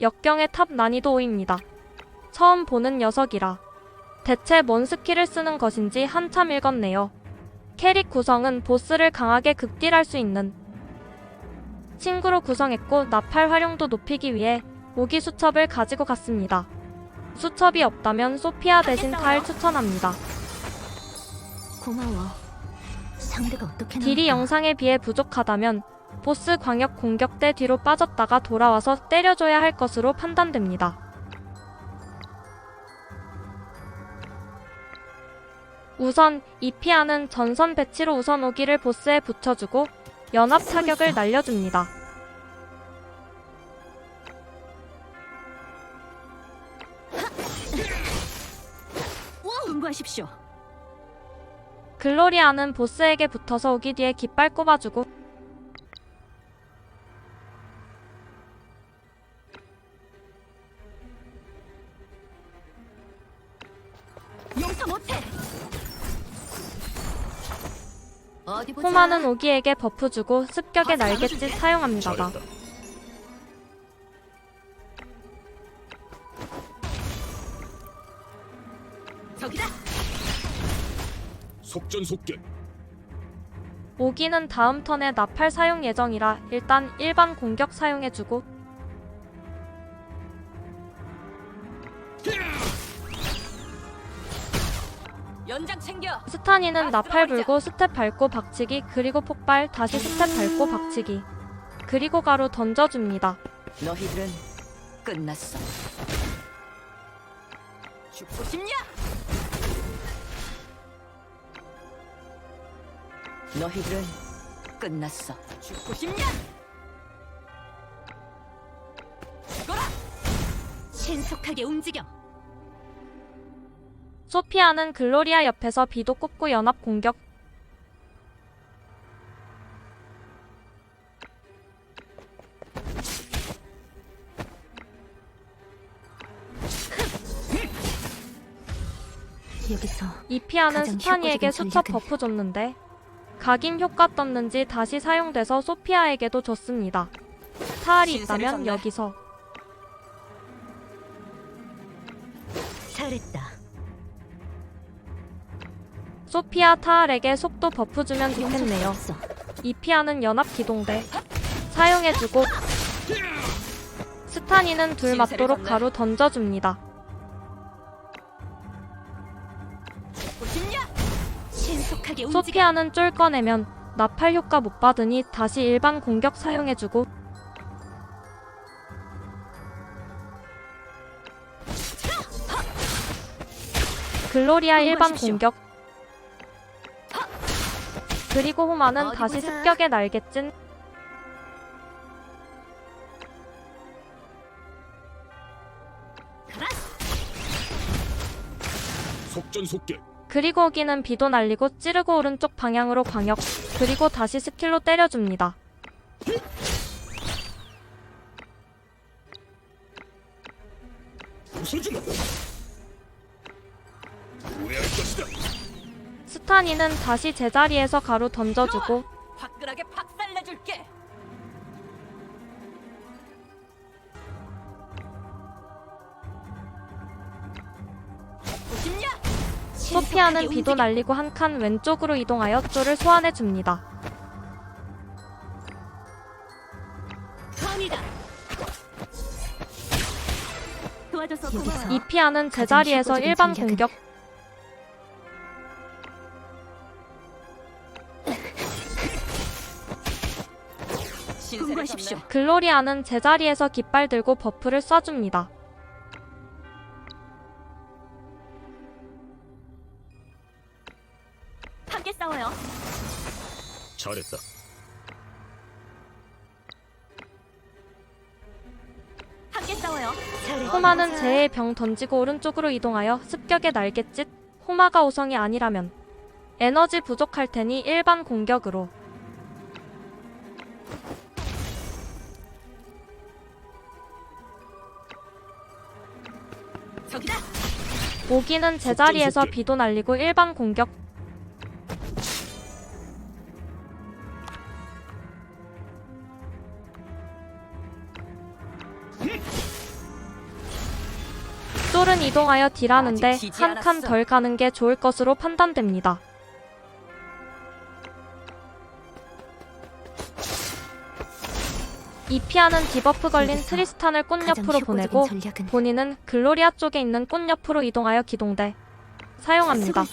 역경의 탑 난이도 5입니다. 처음 보는 녀석이라 대체 뭔 스킬을 쓰는 것인지 한참 읽었네요. 캐릭 구성은 보스를 강하게 극딜할 수 있는 친구로 구성했고 나팔 활용도 높이기 위해 무기 수첩을 가지고 갔습니다. 수첩이 없다면 소피아 대신 탈 추천합니다. 고마워. 상대가 어떻게 딜이? 영상에 비해 부족하다면 보스 광역 공격 때 뒤로 빠졌다가 돌아와서 때려줘야 할 것으로 판단됩니다. 우선 이피아는 전선 배치로 우선 오기를 보스에 붙여주고 연합 타격을 날려줍니다. 글로리아는 보스에게 붙어서 오기 뒤에 깃발 꼽아주고 용서 못해. 어디 보자. 호마는 오기에게 버프 주고 습격의 날갯짓 사용합니다. 잘했다. 저기다. 속전속결. 오기는 다음 턴에 나팔 사용 예정이라 일단 일반 공격 사용해주고 연장 챙겨. 스타니는 나팔 불고 스텝 밟고 박치기 그리고 폭발 다시 스텝 밟고 박치기 그리고 가루 던져줍니다. 너희들은 끝났어. 죽고 싶냐? 너희들은 끝났어. 죽고 싶냐? 죽어라! 신속하게 움직여. 소피아는 글로리아 옆에서 비도 꽂고 연합 공격 여기서 이피아는 효과적인 수첩 버프 줬는데 각인 효과 떴는지 다시 사용돼서 소피아에게도 줬습니다. 신세를 있다면. 여기서 잘했다. 소피아 타알에게 속도 버프 주면 좋겠네요. 이피아는 연합 기동대 사용해주고 스타니는 둘 맞도록 가루 던져줍니다. 소피아는 쫄 꺼내면 나팔 효과 못 받으니 다시 일반 공격 사용해주고 글로리아 일반. 공격 그리고 호마는 어디 다시 보자. 습격에 날개찐 가라. 속전속결. 그리고 오기는 비도 날리고 찌르고 오른쪽 방향으로 광역 그리고 다시 스킬로 때려줍니다. 부숴주마. 후회할 것이다. 스타니는 다시 제자리에서 가루 던져주고 화끈하게 박살내줄게. 소피아는 비도. 날리고 한 칸 왼쪽으로 이동하여 소환해 줍니다. 선이다. 도와줘서 고마워. 이피아는 제자리에서 일반 공격 글로리아는 제자리에서 깃발 들고 버프를 쏴줍니다. 함께 싸워요. 잘했다. 함께 싸워요. 호마는 제의 병 던지고 오른쪽으로 이동하여 습격의 날갯짓 호마가 오성이 아니라면 에너지 부족할 테니 일반 공격으로 오기는 제자리에서 비도 날리고 일반 공격. 쫄은 이동하여 딜하는데 한 칸 덜 가는 게 좋을 것으로 판단됩니다. 이피아는 디버프 걸린 트리스탄을 꽃 옆으로 보내고 본인은 글로리아 쪽에 있는 꽃 옆으로 이동하여 기동대 사용합니다.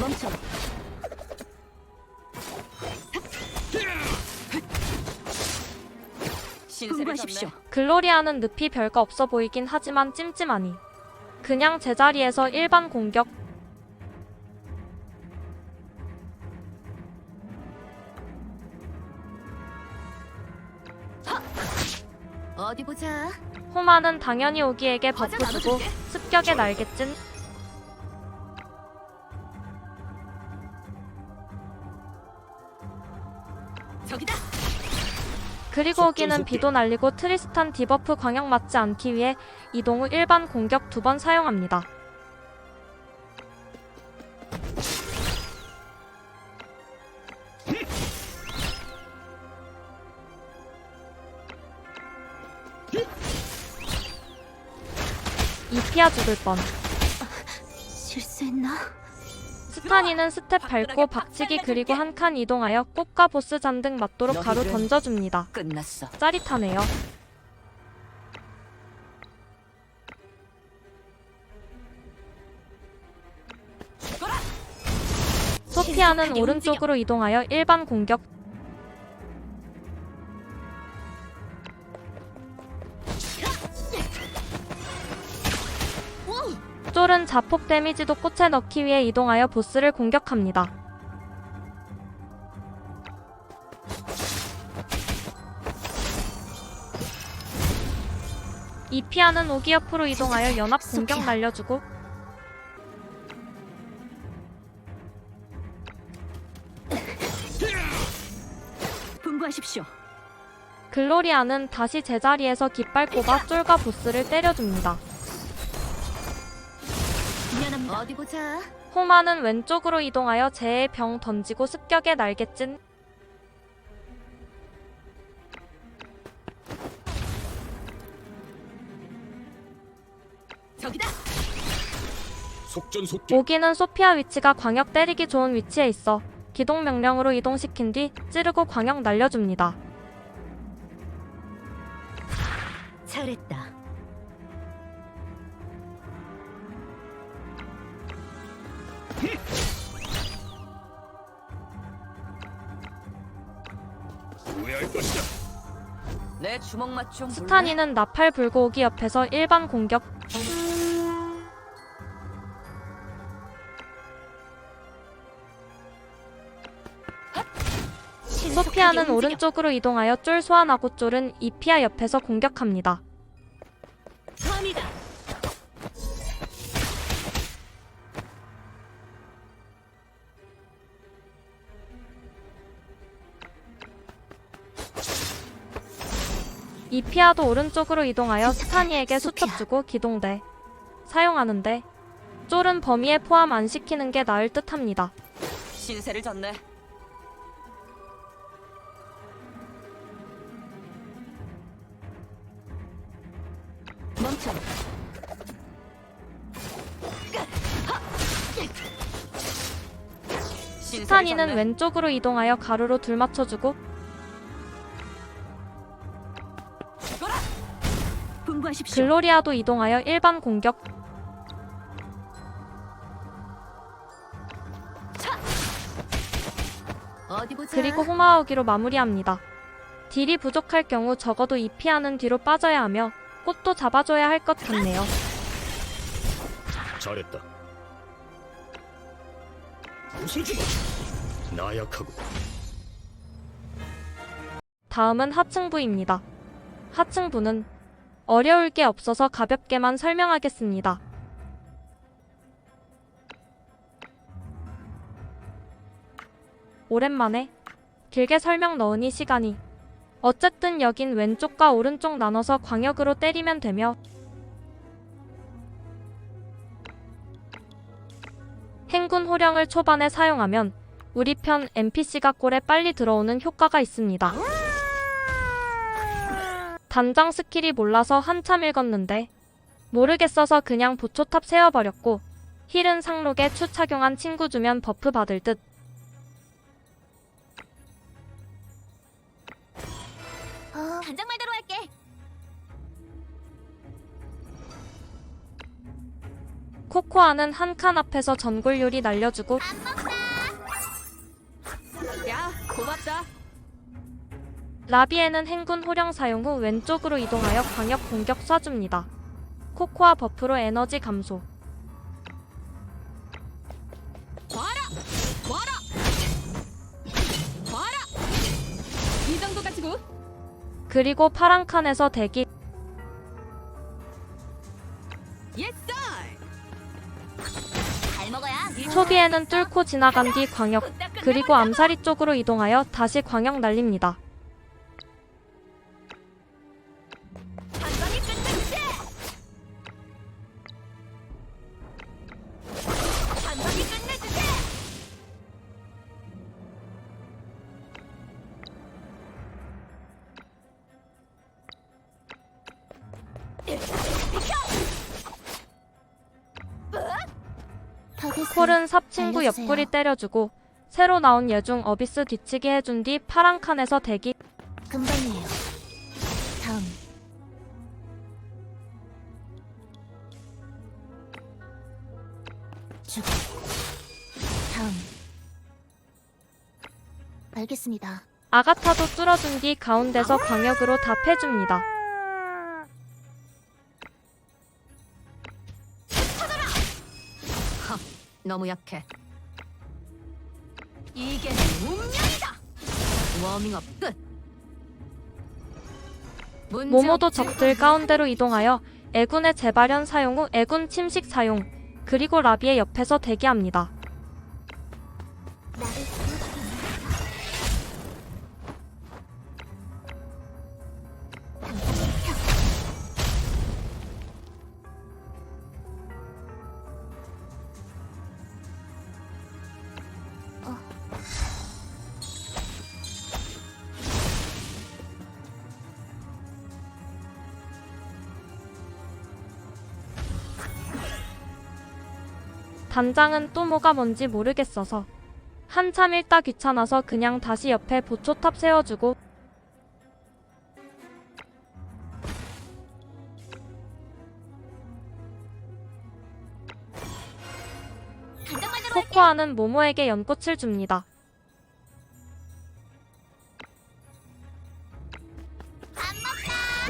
멈춰. 분부하십시오. 글로리아는 늪이 별거 없어 보이긴 하지만 찜찜하니 그냥 제자리에서 일반 공격 어디 보자. 호마는 당연히 오기에게 버프 주고 나눠줄게. 습격에 날개 찐 저기다. 그리고 오기는. 비도 날리고 트리스탄 디버프 광역 맞지 않기 위해 이동 후 일반 공격 두 번 사용합니다. 이피아 죽을 뻔. 실수했나? 스타니는 스텝 밟고 박치기 그리고 한 칸 이동하여 꽃과 보스 잔등 맞도록 가루 던져줍니다. 끝났어. 짜릿하네요. 소피아는 오른쪽으로 이동하여 일반 공격. 쫄은 자폭 데미지도 꽃에 넣기 위해 이동하여 보스를 공격합니다. 이피아는 오기 옆으로 이동하여 연합 공격. 날려주고 분부하십시오. 글로리아는 다시 제자리에서 깃발 꼽아 쫄과 보스를 때려줍니다. 미안합니다. 어디 보자. 호마는 왼쪽으로 이동하여 재의 병 던지고 습격에 날개찐 저기다. 속전속결. 오기는 소피아 위치가 광역 때리기 좋은 위치에 있어 기동 명령으로 이동시킨 뒤 찌르고 광역 날려줍니다. 잘했다. 내 주먹 맛좀 스타니는 나팔 불고 오기 옆에서 일반 공격. 소피아는 오른쪽으로 이동하여 쫄 소환하고 쫄은 이피아 옆에서 공격합니다. 이피아도 오른쪽으로 이동하여 스타니에게. 수첩 주고 기동대 사용하는데 쫄은 범위에 포함 안 시키는 게 나을 듯합니다. 신세를 졌네. 멈춰. 스타니는. 왼쪽으로 이동하여 가루로 둘 맞춰주고 분부하십시오. 글로리아도 이동하여 일반 공격 어디 보자. 그리고 호마오기로 마무리합니다. 딜이 부족할 경우 적어도 이피아는 뒤로 빠져야 하며 꽃도 잡아줘야 할 것 같네요. 잘했다. 나약하고 다음은 하층부입니다. 하층부는 어려울 게 없어서 가볍게만 설명하겠습니다. 오랜만에 길게 설명 넣으니 시간이 어쨌든 여긴 왼쪽과 오른쪽 나눠서 광역으로 때리면 되며 행군 호령을 초반에 사용하면 우리 편 NPC가 꼴에 빨리 들어오는 효과가 있습니다. 단장 스킬이 몰라서 한참 읽었는데 모르겠어서 그냥 보초탑 세워버렸고 힐은 상록에 추 착용한 친구 주면 버프 받을 듯 어, 단장 말대로 할게. 코코아는 한 칸 앞에서 전골 요리 날려주고 야, 라비에는 행군 호령 사용 후 왼쪽으로 이동하여 광역 공격 쏴줍니다. 코코아 버프로 에너지 감소. 봐라! 봐라! 봐라! 이 정도 가지고 그리고 파란 칸에서 대기. 초기에는 뚫고 지나간 뒤 광역, 그리고 암사리 쪽으로 이동하여 다시 광역 날립니다. 삽 친구 알려주세요. 옆구리 때려주고 새로 나온 예중 어비스 뒤치기 해준 뒤 파란 칸에서 대기. 금방이에요. 다음. 죽어. 다음. 알겠습니다. 아가타도 뚫어준 뒤 가운데서 광역으로 답해줍니다. 너무 약해. 이게 운명이다. 워밍업 끝. 모모도? 적들 가운데로 이동하여 애군의 재발현 사용 후 애군 침식 사용, 그리고 라비의 옆에서 대기합니다. 단장은 또 뭐가 뭔지 모르겠어서 한참 읽다 귀찮아서 그냥 다시 옆에 보초탑 세워주고 코코아는 모모에게 연꽃을 줍니다.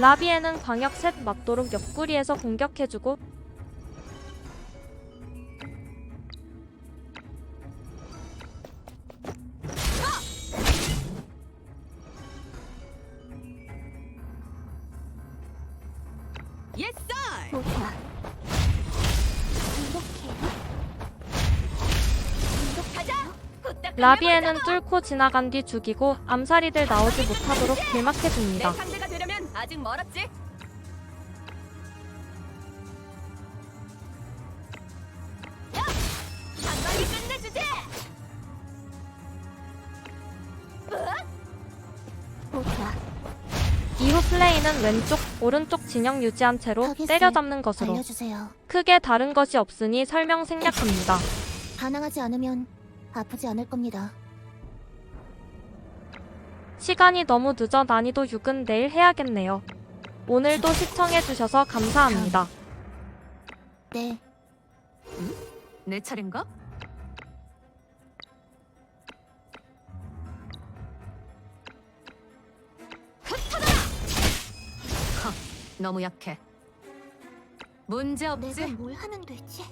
라비에는 광역 셋 맞도록 옆구리에서 공격해주고 라비에는 뚫고 지나간 뒤 죽이고 암살이들 나오지 못하도록 내 길막해줍니다. 상대가 되려면 아직 멀었지. 한 방에 끝내주지. 뭐야? 이후 플레이는 왼쪽, 오른쪽 진영 유지한 채로 때려잡는 것으로 알려주세요. 크게 다른 것이 없으니 설명 생략합니다. 반항하지 않으면 아프지 않을 겁니다. 시간이 너무 늦어 난이도 6은 내일 해야겠네요. 오늘도 시청해주셔서 감사합니다. 네. 내 차례인가? 하, 너무 약해. 문제 없지? 내가 뭘 하면 되지?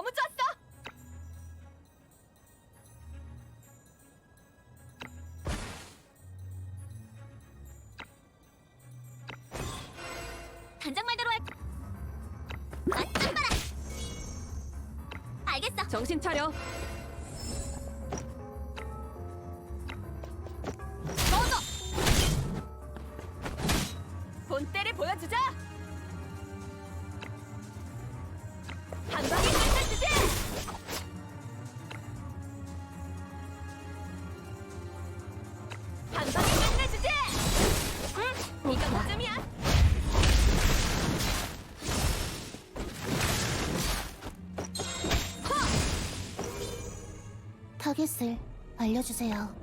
너무 좋았어. 단장 말대로 할. 맞짱 봐라. 알겠어. 정신 차려. 꺼져. 본때를 보여주자. 한 방에 타겟을 알려주세요.